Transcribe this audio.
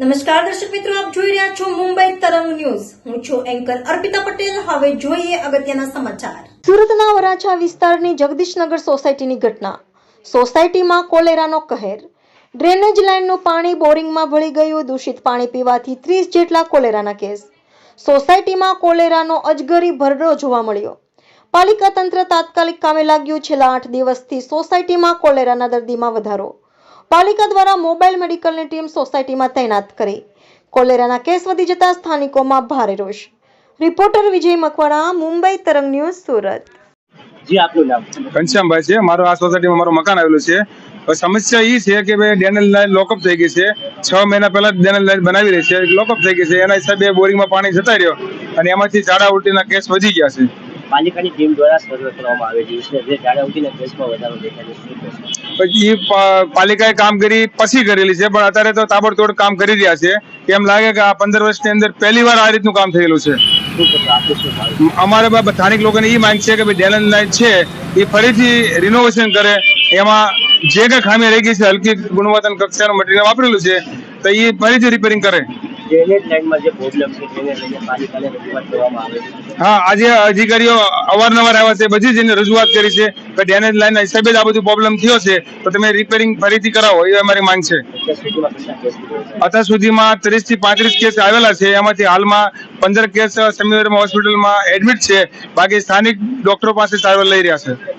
નમસ્કાર દર્શક મિત્રો, આપ જોઈ રહ્યા છો મુંબઈ તરંગ ન્યૂઝ. હું છું એન્કર અર્પિતા પટેલ. હવે જોઈએ અગત્યના સમાચાર. સુરતના વરાછા વિસ્તારની જગદીશનગર સોસાયટીની ઘટના. સોસાયટીમાં કોલેરાનો કહેર. ડ્રેનેજ લાઇનનું પાણી બોરિંગમાં ભળી ગયું. દૂષિત પાણી પીવાથી ત્રીસ જેટલા કોલેરાના કેસ. સોસાયટીમાં કોલેરાનો અજગરી ભરડો જોવા મળ્યો. પાલિકા તંત્ર તાત્કાલિક કામે લાગ્યું. છેલ્લા આઠ દિવસથી સોસાયટીમાં કોલેરાના દર્દીમાં વધારો. પાલિકા દ્વારા મોબાઈલ મેડિકલની ટીમ સોસાયટીમાં તૈનાત કરી. કોલેરાના કેસ વધી જતા સ્થાનિકોમાં ભારે રોષ. રિપોર્ટર વિજય મકવાણા મુંબઈ તરંગ ન્યૂઝ સુરત. જી આપનું નામ? ઘનશ્યામભાઈ છે. મારો આ સોસાયટીમાં મારું મકાન આવેલું છે. સમસ્યા એ છે કે ભાઈ ડેનલ લાઈન લોકઅપ થઈ ગઈ છે. છ મહિના પહેલા ડેનલ લાઈન બનાવી રહી છે. લોકઅપ થઈ ગઈ છે. એના હિસાબે બોરિંગમાં પાણી જતા રહ્યો. અને એમાંથી ઝાડા ઉલટીના કેસ વધી ગયા છે. પાલિકાની ટીમ દ્વારા સર્વે કરવામાં આવે છે. જે જાણે ઉઠીને કેસમાં વધારો દેખાય છે. પછી પાલિકાએ કામગીરી પછી કરેલી છે. પણ અત્યારે તો તાબડતોડ કામ કરી રહ્યા છે. એમ લાગે કે આ પંદર વર્ષની અંદર પહેલી વાર આ રીતનું કામ થયેલું છે? અમારે સ્થાનિક લોકોને એ માંગ છે કે ભાઈ ડેલન લાઈન છે એ ફરીથી રિનોવેશન કરે. એમાં જે કઈ ખામી રહી ગઈ છે હલકી ગુણવત્તા કક્ષાનું મટીરિયલ વાપરેલું છે તો એ ફરીથી રિપેરિંગ કરે. હા આજે અધિકારીઓ અવારનવાર આવ્યા છે બધી જ એને રજૂઆત કરી છે કે ડેનેજ લાઈનના હિસાબે જ આ બધું પ્રોબ્લેમ થયો છે તો તમે રિપેરિંગ ફરીથી કરાવો એ અમારી માંગ છે. અત્યાર સુધીમાં ત્રીસથી પાંત્રીસ કેસ આવેલા છે એમાંથી હાલમાં પંદર કેસ સમીરમ હોસ્પિટલમાં એડમિટ છે બાકી સ્થાનિક ડોક્ટરો પાસે સારવાર લઈ રહ્યા છે.